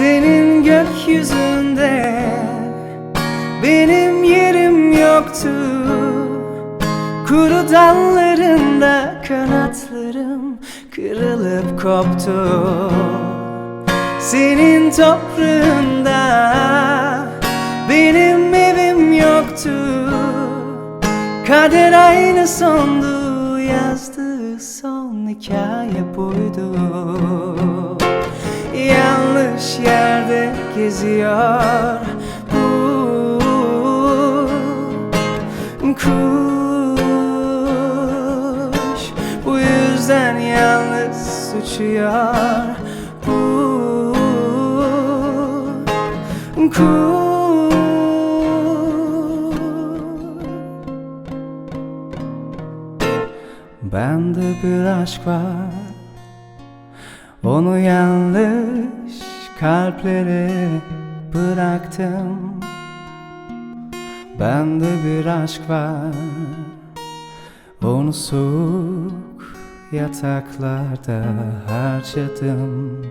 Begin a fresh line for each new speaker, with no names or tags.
Senin gökyüzünde benim yerim yoktu. Kuru dallarında kanatlarım kırılıp koptu. Senin toprağında benim evim yoktu. Kader aynı sondu yazdığı son hikaye buydu Yanlış yerde geziyor. Bu kuş Bu yüzden yalnız uçuyor. Bu kuş. Bende bir aşk var Onu yanlış kalplere bıraktım. Bende bir aşk var. Onu soğuk yataklarda harcadım